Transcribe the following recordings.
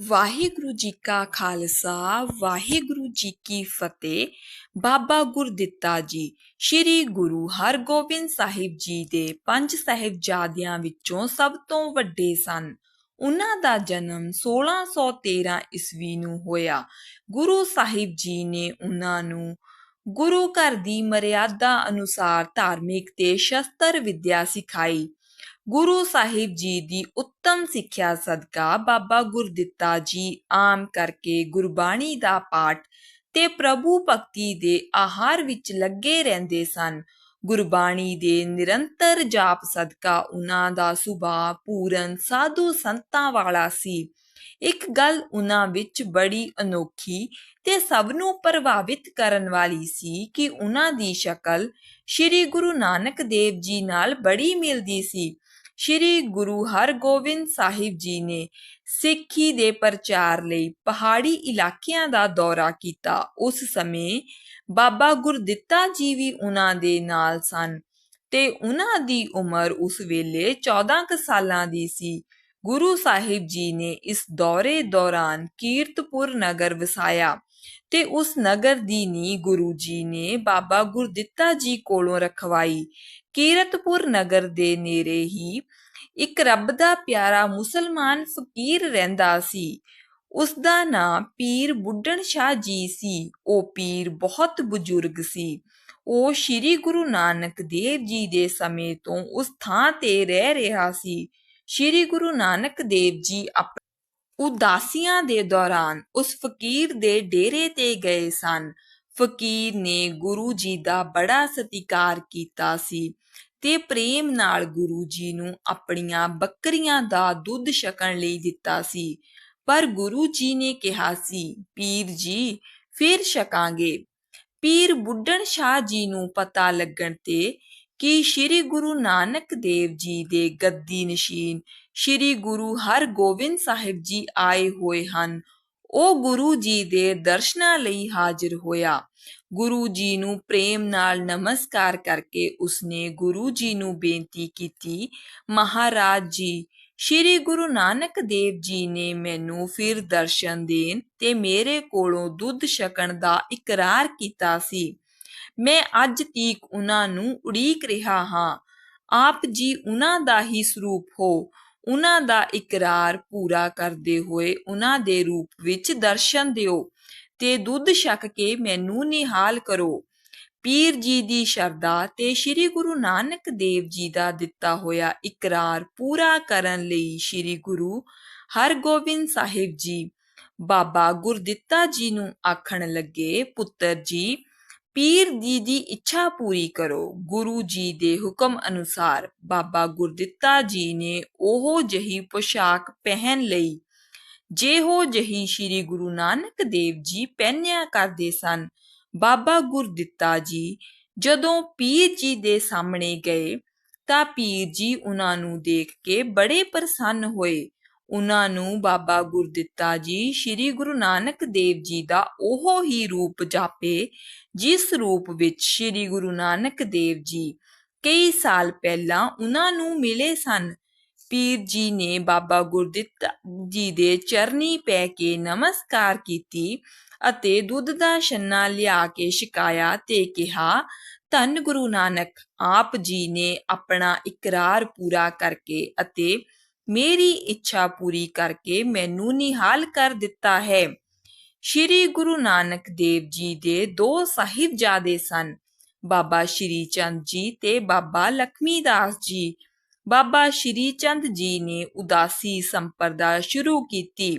ਵਾਹਿਗੁਰੂ ਜੀ ਕਾ ਖਾਲਸਾ, ਵਾਹਿਗੁਰੂ ਜੀ ਕੀ ਫਤਿਹ। ਬਾਬਾ ਗੁਰਦਿੱਤਾ ਜੀ, ਸ੍ਰੀ ਗੁਰੂ ਹਰਗੋਬਿੰਦ ਸਾਹਿਬ ਜੀ ਦੇ ਪੰਜ ਸਾਹਿਬਜ਼ਾਦਿਆਂ ਵਿੱਚੋਂ ਸਭ ਤੋਂ ਵੱਡੇ ਸਨ। ਉਹਨਾਂ ਦਾ ਜਨਮ 1613 ਈਸਵੀ ਨੂੰ ਹੋਇਆ। ਗੁਰੂ ਸਾਹਿਬ ਜੀ ਨੇ ਉਹਨਾਂ ਨੂੰ ਗੁਰੂ ਘਰ ਦੀ ਮਰਿਆਦਾ ਅਨੁਸਾਰ ਧਾਰਮਿਕ ਤੇ ਸ਼ਸਤਰ ਵਿਦਿਆ ਸਿਖਾਈ। ਗੁਰੂ ਸਾਹਿਬ ਜੀ ਦੀ ਉੱਤਮ ਸਿੱਖਿਆ ਸਦਕਾ ਬਾਬਾ ਗੁਰਦਿੱਤਾ ਜੀ ਆਮ ਕਰਕੇ ਗੁਰਬਾਣੀ ਦਾ ਪਾਠ ਤੇ ਪ੍ਰਭੂ ਭਗਤੀ ਦੇ ਆਹਾਰ ਵਿੱਚ ਲੱਗੇ ਰਹਿੰਦੇ ਸਨ। ਗੁਰਬਾਣੀ ਦੇ ਨਿਰੰਤਰ ਜਾਪ ਸਦਕਾ ਉਹਨਾਂ ਦਾ ਸੁਭਾਅ ਪੂਰਨ ਸਾਧੂ ਸੰਤਾਂ ਵਾਲਾ ਸੀ। ਇੱਕ ਗੱਲ ਉਹਨਾਂ ਵਿੱਚ ਬੜੀ ਅਨੋਖੀ ਤੇ ਸਭ ਨੂੰ ਪ੍ਰਭਾਵਿਤ ਕਰਨ ਵਾਲੀ ਸੀ ਕਿ ਉਹਨਾਂ ਦੀ ਸ਼ਕਲ ਸ੍ਰੀ ਗੁਰੂ ਨਾਨਕ ਦੇਵ ਜੀ ਨਾਲ ਬੜੀ ਮਿਲਦੀ ਸੀ। ਸ੍ਰੀ ਗੁਰੂ ਹਰਗੋਬਿੰਦ ਸਾਹਿਬ ਜੀ ਨੇ ਸਿੱਖੀ ਦੇ ਪ੍ਰਚਾਰ ਲਈ ਪਹਾੜੀ ਇਲਾਕਿਆਂ ਦਾ ਦੌਰਾ ਕੀਤਾ। ਉਸ ਸਮੇਂ ਬਾਬਾ ਗੁਰਦਿੱਤਾ ਜੀ ਵੀ ਉਹਨਾਂ ਦੇ ਨਾਲ ਸਨ ਤੇ ਉਹਨਾਂ ਦੀ ਉਮਰ ਉਸ ਵੇਲੇ 14 ਕੁ ਸਾਲਾਂ ਦੀ ਸੀ। ਗੁਰੂ ਸਾਹਿਬ ਜੀ ਨੇ ਇਸ ਦੌਰੇ ਦੌਰਾਨ ਕੀਰਤਪੁਰ ਨਗਰ ਵਸਾਇਆ। ਤੇ ਉਸ ਨਗਰ ਦੀ ਨੀ ਗੁਰੂ ਜੀ ਨੇ ਬਾਬਾ ਗੁਰਦਿੱਤਾ ਜੀ ਕੋਲੋਂ ਰਖਵਾਈ। ਕੀਰਤਪੁਰ ਨਗਰ ਦੇ ਨੇੜੇ ਹੀ ਇੱਕ ਰੱਬ ਦਾ ਪਿਆਰਾ ਮੁਸਲਮਾਨ ਫਕੀਰ ਰਹਿੰਦਾ ਸੀ। ਉਸ ਦਾ ਨਾਂ ਪੀਰ ਬੁੱਢਣ ਸ਼ਾਹ ਜੀ ਸੀ। ਉਹ ਪੀਰ ਬਹੁਤ ਬਜ਼ੁਰਗ ਸੀ। ਉਹ ਸ੍ਰੀ ਗੁਰੂ ਨਾਨਕ ਦੇਵ ਜੀ ਦੇ ਸਮੇਂ ਤੋਂ ਉਸ ਥਾਂ ਤੇ ਰਹਿ ਰਿਹਾ ਸੀ। ਸ੍ਰੀ ਗੁਰੂ ਨਾਨਕ ਦੇਵ ਜੀ ਆਪ ਉਦਾਸੀਆਂ ਦੇ ਦੌਰਾਨ ਉਸ ਫਕੀਰ ਦੇ ਡੇਰੇ ਤੇ ਗਏ ਸਨ। ਫਕੀਰ ਨੇ ਗੁਰੂ ਜੀ ਦਾ ਬੜਾ ਸਤਿਕਾਰ ਕੀਤਾ ਸੀ ਤੇ ਪ੍ਰੇਮ ਨਾਲ ਗੁਰੂ ਜੀ ਨੂੰ ਆਪਣੀਆਂ ਬੱਕਰੀਆਂ ਦਾ ਦੁੱਧ ਛਕਣ ਲਈ ਦਿੱਤਾ ਸੀ। ਪਰ ਗੁਰੂ ਜੀ ਨੇ ਕਿਹਾ ਸੀ, ਪੀਰ ਜੀ, ਫਿਰ ਛਕਾਂਗੇ। ਪੀਰ ਬੁੱਢਣ ਸ਼ਾਹ ਜੀ ਨੂੰ ਪਤਾ ਲੱਗਣ ਤੇ ਕਿ ਸ੍ਰੀ ਗੁਰੂ ਨਾਨਕ ਦੇਵ ਜੀ ਦੇ ਗੱਦੀ ਨਸ਼ੀਨ, ਸ੍ਰੀ ਗੁਰੂ ਹਰਗੋਬਿੰਦ ਸਾਹਿਬ ਜੀ ਆਏ ਹੋਏ ਹਨ। ਉਹ ਗੁਰੂ ਜੀ ਦੇ ਦਰਸ਼ਨਾਂ ਲਈ ਹਾਜ਼ਰ ਹੋਇਆ। ਗੁਰੂ ਜੀ ਨੂੰ ਪ੍ਰੇਮ ਨਾਲ ਨਮਸਕਾਰ ਕਰਕੇ ਉਸਨੇ ਗੁਰੂ ਜੀ ਨੂੰ ਬੇਨਤੀ ਕੀਤੀ, ਮਹਾਰਾਜ ਜੀ, ਸ੍ਰੀ ਗੁਰੂ ਨਾਨਕ ਦੇਵ ਜੀ ਨੇ ਮੈਨੂੰ ਫਿਰ ਦਰਸ਼ਨ ਦੇਣ ਤੇ ਮੇਰੇ ਕੋਲੋਂ ਦੁੱਧ ਛਕਣ ਦਾ ਇਕਰਾਰ ਕੀਤਾ ਸੀ। ਮੈਂ ਅੱਜ ਤੀਕ ਉਹਨਾਂ ਨੂੰ ਉਡੀਕ ਰਿਹਾ ਹਾਂ। ਆਪ ਜੀ ਉਹਨਾਂ ਦਾ ਹੀ ਸਰੂਪ ਹੋ। ਉਹਨਾਂ ਦਾ ਇਕਰਾਰ ਪੂਰਾ ਕਰਦੇ ਹੋਏ ਉਹਨਾਂ ਦੇ ਰੂਪ ਵਿੱਚ ਦਰਸ਼ਨ ਦਿਓ ਤੇ ਦੁੱਧ ਛਕ ਕੇ ਮੈਨੂੰ ਨਿਹਾਲ ਕਰੋ। ਪੀਰ ਜੀ ਦੀ ਸ਼ਰਧਾ ਤੇ ਸ੍ਰੀ ਗੁਰੂ ਨਾਨਕ ਦੇਵ ਜੀ ਦਾ ਦਿੱਤਾ ਹੋਇਆ ਇਕਰਾਰ ਪੂਰਾ ਕਰਨ ਲਈ ਸ੍ਰੀ ਗੁਰੂ ਹਰਗੋਬਿੰਦ ਸਾਹਿਬ ਜੀ ਬਾਬਾ ਗੁਰਦਿੱਤਾ ਜੀ ਨੂੰ ਆਖਣ ਲੱਗੇ, ਪੁੱਤਰ ਜੀ ਪੀਰ ਜੀ ਦੀ ਇੱਛਾ ਪੂਰੀ ਕਰੋ। ਗੁਰੂ ਜੀ ਦੇ ਹੁਕਮ ਅਨੁਸਾਰ ਬਾਬਾ ਗੁਰਦਿੱਤਾ ਜੀ ਨੇ ਉਹ ਜਹੀ ਪੋਸ਼ਾਕ ਪਹਿਨ ਲਈ, ਜਿਹੋ ਜਹੀ ਸ੍ਰੀ ਗੁਰੂ ਨਾਨਕ ਦੇਵ ਜੀ ਪਹਿਨਿਆ ਕਰਦੇ ਸਨ। ਬਾਬਾ ਗੁਰਦਿੱਤਾ ਜੀ ਜਦੋਂ ਪੀਰ ਜੀ ਦੇ ਸਾਹਮਣੇ ਗਏ ਤਾਂ ਪੀਰ ਜੀ ਉਹਨਾਂ ਨੂੰ ਦੇਖ ਕੇ ਬੜੇ ਪ੍ਰਸੰਨ ਹੋਏ। ਉਨ੍ਹਾਂ ਨੂੰ ਬਾਬਾ ਗੁਰਦਿੱਤਾ ਜੀ, ਸ੍ਰੀ ਗੁਰੂ ਨਾਨਕ ਦੇਵ ਜੀ ਦਾ ਉਹ ਹੀ ਰੂਪ ਜਾਪੇ, ਜਿਸ ਰੂਪ ਵਿੱਚ ਸ੍ਰੀ ਗੁਰੂ ਨਾਨਕ ਦੇਵ ਜੀ ਕਈ ਸਾਲ ਪਹਿਲਾਂ ਉਹਨਾਂ ਨੂੰ ਮਿਲੇ ਸਨ। ਪੀਰ ਜੀ ਨੇ ਬਾਬਾ ਗੁਰਦਿੱਤਾ ਜੀ ਦੇ ਚਰਨੀ ਪੈ ਕੇ ਨਮਸਕਾਰ ਕੀਤੀ ਅਤੇ ਦੁੱਧ ਦਾ ਛੰਨਾ ਲਿਆ ਕੇ ਛਕਾਇਆ ਤੇ ਕਿਹਾ, ਧੰਨ ਗੁਰੂ ਨਾਨਕ, ਆਪ ਜੀ ਨੇ ਆਪਣਾ ਇਕਰਾਰ ਪੂਰਾ ਕਰਕੇ ਅਤੇ ਮੇਰੀ ਇੱਛਾ ਪੂਰੀ ਕਰਕੇ ਮੈਨੂੰ ਨਿਹਾਲ ਕਰ ਦਿੱਤਾ ਹੈ। ਸ਼੍ਰੀ ਗੁਰੂ ਨਾਨਕ ਦੇਵ ਜੀ ਦੇ ਦੋ ਸਾਹਿਬਜ਼ਾਦੇ ਸਨ, ਬਾਬਾ ਸ਼੍ਰੀ ਚੰਦ ਜੀ ਤੇ ਬਾਬਾ ਲਖਮੀ ਦਾਸ ਜੀ। ਬਾਬਾ ਸ਼੍ਰੀ ਚੰਦ ਜੀ ਨੇ ਉਦਾਸੀ ਸੰਪਰਦਾ ਸ਼ੁਰੂ ਕੀਤੀ।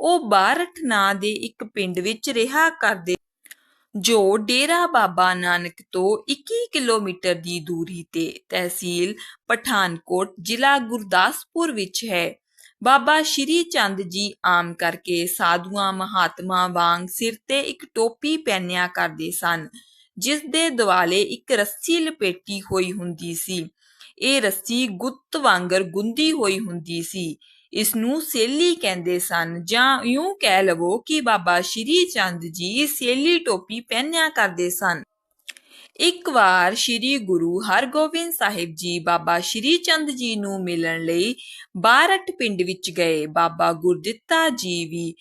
ਉਹ ਬਾਰਠ ਨਾਂ ਦੇ ਇੱਕ ਪਿੰਡ ਵਿੱਚ ਰਿਹਾ ਕਰਦੇ ਜੋ ਡੇਰਾ ਬਾਬਾ ਨਾਨਕ ਤੋਂ 21 ਕਿਲੋਮੀਟਰ ਦੀ ਦੂਰੀ ਤੇ ਤਹਿਸੀਲ ਪਠਾਨਕੋਟ ਜ਼ਿਲ੍ਹਾ ਗੁਰਦਾਸਪੁਰ ਵਿੱਚ ਹੈ। ਬਾਬਾ ਸ਼੍ਰੀ ਚੰਦ ਜੀ ਆਮ ਕਰਕੇ ਸਾਧੂਆਂ, ਮਹਾਤਮਾ ਵਾਂਗ ਸਿਰ ਤੇ ਇੱਕ ਟੋਪੀ ਪਹਿਨਿਆ ਕਰਦੇ ਸਨ, ਜਿਸ ਦੇ ਦੁਆਲੇ ਇੱਕ ਰੱਸੀ ਲਪੇਟੀ ਹੋਈ ਹੁੰਦੀ ਸੀ। ਇਹ ਰੱਸੀ ਗੁੱਤ ਵਾਂਗਰ ਗੁੰਦੀ ਹੋਈ ਹੁੰਦੀ ਸੀ। ਇਸ ਨੂੰ ਸੇਲੀ ਕਹਿੰਦੇ ਸਨ ਜਾਂ ਇਉਂ ਕਹਿ ਲਵੋ ਕਿ ਬਾਬਾ ਸ਼੍ਰੀ ਚੰਦ ਜੀ ਸੇਲੀ ਟੋਪੀ ਪਹਿਨਿਆ ਕਰਦੇ ਸਨ। ਇੱਕ ਵਾਰ ਸ੍ਰੀ ਗੁਰੂ ਹਰਗੋਬਿੰਦ ਸਾਹਿਬ ਜੀ ਬਾਬਾ ਸ੍ਰੀ ਚੰਦ ਜੀ ਨੂੰ ਮਿਲਣ ਲਈ ਬਾਰਟ ਪਿੰਡ ਵਿੱਚ ਗਏ। ਬਾਬਾ ਗੁਰਦਿੱਤਾ ਜੀ ਵੀ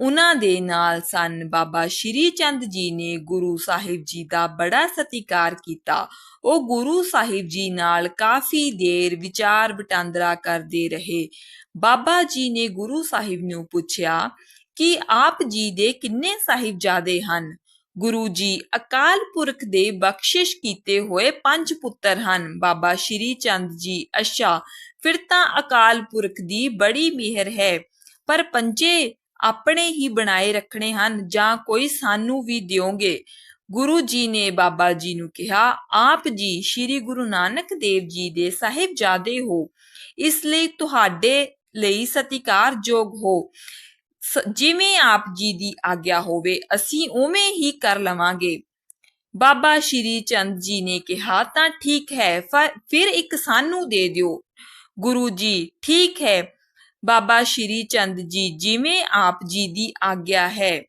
ਉਨ੍ਹਾਂ ਦੇ ਨਾਲ ਸਨ। ਬਾਬਾ ਸ੍ਰੀ ਚੰਦ ਜੀ ਨੇ ਗੁਰੂ ਸਾਹਿਬ ਜੀ ਦਾ ਬੜਾ ਸਤਿਕਾਰ ਕੀਤਾ। ਉਹ ਗੁਰੂ ਸਾਹਿਬ ਜੀ ਨਾਲ ਕਾਫੀ ਦੇਰ ਵਿਚਾਰ ਵਟਾਂਦਰਾ ਕਰਦੇ ਰਹੇ। ਬਾਬਾ ਜੀ ਨੇ ਗੁਰੂ ਸਾਹਿਬ ਨੂੰ ਪੁੱਛਿਆ ਕਿ ਆਪ ਜੀ ਦੇ ਕਿੰਨੇ ਸਾਹਿਬਜ਼ਾਦੇ ਹਨ? ਗੁਰੂ ਜੀ ਅਕਾਲ ਪੁਰਖ ਦੇ ਬਖਸ਼ਿਸ਼ ਕੀਤੇ ਹੋਏ ਪੰਜ ਪੁੱਤਰ ਹਨ। ਬਾਬਾ ਸ਼੍ਰੀ ਚੰਦ ਜੀ, ਅੱਛਾ, ਫਿਰ ਤਾਂ ਅਕਾਲ ਪੁਰਖ ਦੀ ਬੜੀ ਮਿਹਰ ਹੈ, ਪਰ ਪੰਜੇ ਆਪਣੇ ਹੀ ਬਣਾਏ ਰੱਖਣੇ ਹਨ ਜਾਂ ਕੋਈ ਸਾਨੂੰ ਵੀ ਦਿਓਗੇ। ਗੁਰੂ ਜੀ ਨੇ ਬਾਬਾ ਜੀ ਨੂੰ ਕਿਹਾ, ਆਪ ਜੀ ਸ੍ਰੀ ਗੁਰੂ ਨਾਨਕ ਦੇਵ ਜੀ ਦੇ ਸਾਹਿਬਜ਼ਾਦੇ ਹੋ। ਇਸ ਲਈ ਤੁਹਾਡੇ ਲਈ ਸਤਿਕਾਰਯੋਗ ਹੋ। ਜਿਵੇਂ ਆਪ ਜੀ ਦੀ ਆਗਿਆ ਹੋਵੇ, ਅਸੀਂ ਉਵੇਂ ਹੀ ਕਰ ਲਵਾਂਗੇ। ਬਾਬਾ ਸ਼੍ਰੀ ਚੰਦ ਜੀ ਨੇ ਕਿਹਾ, ਤਾਂ ਠੀਕ ਹੈ ਫਿਰ ਇੱਕ ਸਾਨੂੰ ਦੇ ਦਿਓ। ਗੁਰੂ ਜੀ, ਠੀਕ ਹੈ ਬਾਬਾ ਸ਼੍ਰੀ ਚੰਦ ਜੀ ਜਿਵੇਂ ਆਪ ਜੀ ਦੀ ਆਗਿਆ ਹੈ।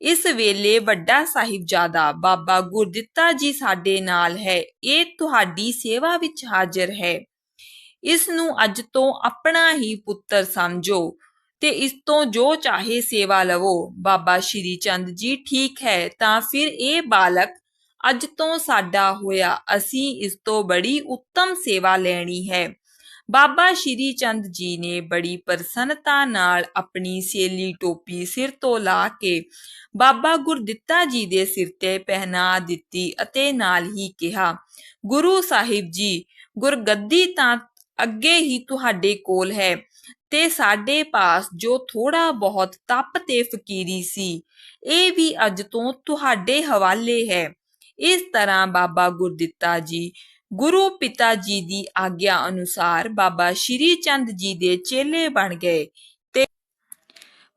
ਇਸ ਵੇਲੇ ਵੱਡਾ ਸਾਹਿਬਜ਼ਾਦਾ ਬਾਬਾ ਗੁਰਦਿੱਤਾ ਜੀ ਸਾਡੇ ਨਾਲ ਹੈ। ਇਹ ਤੁਹਾਡੀ ਸੇਵਾ ਵਿੱਚ ਹਾਜ਼ਰ ਹੈ। ਇਸ ਨੂੰ ਅੱਜ ਤੋਂ ਆਪਣਾ ਹੀ ਪੁੱਤਰ ਸਮਝੋ ਤੇ ਇਸ ਤੋਂ ਜੋ ਚਾਹੇ ਸੇਵਾ ਲਵੋ। ਬਾਬਾ ਸ਼੍ਰੀ ਚੰਦ ਜੀ ਠੀਕ ਹੈ ਤਾਂ ਫਿਰ ਇਹ ਬਾਲਕ ਅੱਜ ਤੋਂ ਸਾਡਾ ਹੋਇਆ ਅਸੀਂ ਇਸ ਤੋਂ ਬੜੀ ਉੱਤਮ ਸੇਵਾ ਲੈਣੀ ਹੈ। ਬਾਬਾ ਸ਼੍ਰੀ ਚੰਦ ਜੀ ਨੇ ਬੜੀ ਪ੍ਰਸੰਨਤਾ ਨਾਲ ਆਪਣੀ ਸੇਲੀ ਟੋਪੀ ਸਿਰ ਤੋਂ ਲਾ ਕੇ ਬਾਬਾ ਗੁਰਦਿੱਤਾ ਜੀ ਦੇ ਸਿਰ ਤੇ ਪਹਿਨਾ ਦਿੱਤੀ ਅਤੇ ਨਾਲ ਹੀ ਕਿਹਾ, ਗੁਰੂ ਸਾਹਿਬ ਜੀ, ਗੁਰਗੱਦੀ ਤਾਂ ਅੱਗੇ ਹੀ ਤੁਹਾਡੇ ਕੋਲ ਹੈ ਤੇ ਸਾਡੇ ਪਾਸ ਜੋ ਥੋੜਾ ਬਹੁਤ ਤਪ ਤੇ ਫਕੀਰੀ ਸੀ, ਇਹ ਵੀ ਅੱਜ ਤੋਂ ਤੁਹਾਡੇ ਹਵਾਲੇ ਹੈ। ਇਸ ਤਰ੍ਹਾਂ ਬਾਬਾ ਗੁਰਦਿੱਤਾ ਜੀ ਗੁਰੂ ਪਿਤਾ ਜੀ ਦੀ ਆਗਿਆ ਅਨੁਸਾਰ ਬਾਬਾ ਸ਼੍ਰੀ ਚੰਦ ਜੀ ਦੇ ਚੇਲੇ ਬਣ ਗਏ ਤੇ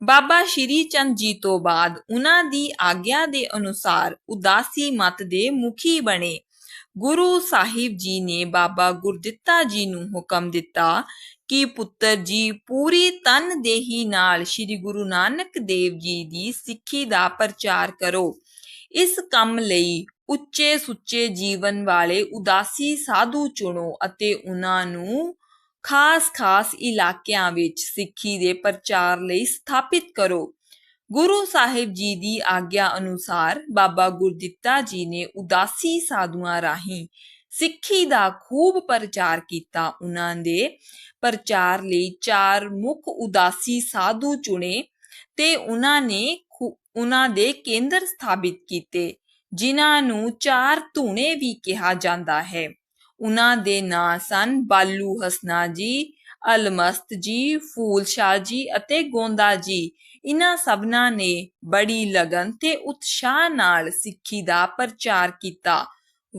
ਬਾਬਾ ਸ਼੍ਰੀ ਚੰਦ ਜੀ ਤੋਂ ਬਾਅਦ ਉਹਨਾਂ ਦੀ ਆਗਿਆ ਦੇ ਅਨੁਸਾਰ ਉਦਾਸੀ ਮਤ ਦੇ ਮੁਖੀ ਬਣੇ। ਗੁਰੂ ਸਾਹਿਬ ਜੀ ਨੇ ਬਾਬਾ ਗੁਰਦਿੱਤਾ ਜੀ ਨੂੰ ਹੁਕਮ ਦਿੱਤਾ ਕਿ ਪੁੱਤਰ ਜੀ ਪੂਰੀ ਤਨਦੇਹੀ ਨਾਲ ਸ੍ਰੀ ਗੁਰੂ ਨਾਨਕ ਦੇਵ ਜੀ ਦੀ ਸਿੱਖੀ ਦਾ ਪ੍ਰਚਾਰ ਕਰੋ। ਇਸ ਕੰਮ ਲਈ ਉੱਚੇ ਸੁੱਚੇ ਜੀਵਨ ਵਾਲੇ ਉਦਾਸੀ ਸਾਧੂ ਚੁਣੋ ਅਤੇ ਉਹਨਾਂ ਨੂੰ ਖਾਸ-ਖਾਸ ਇਲਾਕਿਆਂ ਵਿੱਚ ਸਿੱਖੀ ਦੇ ਪ੍ਰਚਾਰ ਲਈ ਸਥਾਪਿਤ ਕਰੋ। ਗੁਰੂ ਸਾਹਿਬ ਜੀ ਦੀ ਆਗਿਆ ਅਨੁਸਾਰ ਬਾਬਾ ਗੁਰਦਿੱਤਾ ਜੀ ਨੇ ਉਦਾਸੀ ਸਾਧੂਆਂ ਰਾਹੀਂ ਸਿੱਖੀ ਦਾ ਖੂਬ ਪ੍ਰਚਾਰ ਕੀਤਾ। ਉਹਨਾਂ ਦੇ ਪ੍ਰਚਾਰ ਲਈ ਚਾਰ ਮੁੱਖ ਉਦਾਸੀ ਸਾਧੂ ਚੁਣੇ ਤੇ ਉਹਨਾਂ ਨੇ ਉਹਨਾਂ ਦੇ ਕੇਂਦਰ ਸਥਾਪਿਤ ਕੀਤੇ। ਜਿਨ੍ਹਾਂ ਨੂੰ ਚਾਰ ਧੂਣੇ ਵੀ ਕਿਹਾ ਜਾਂਦਾ ਹੈ। ਉਹਨਾਂ ਦੇ ਨਾਂ ਸਨ ਬਾਲੂ ਹਸਨਾ ਜੀ, ਅਲਮਸਤ ਜੀ, ਫੂਲ ਸ਼ਾਹ ਜੀ ਅਤੇ ਗੋਂਦਾ ਜੀ। ਇਹਨਾਂ ਸਭਨਾਂ ਨੇ ਬੜੀ ਲਗਨ ਤੇ ਉਤਸ਼ਾਹ ਨਾਲ ਸਿੱਖੀ ਦਾ ਪ੍ਰਚਾਰ ਕੀਤਾ।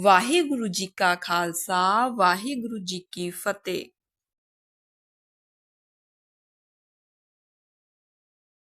ਵਾਹਿਗੁਰੂ ਜੀ ਕਾ ਖਾਲਸਾ, ਵਾਹਿਗੁਰੂ ਜੀ ਕੀ ਫਤਿਹ।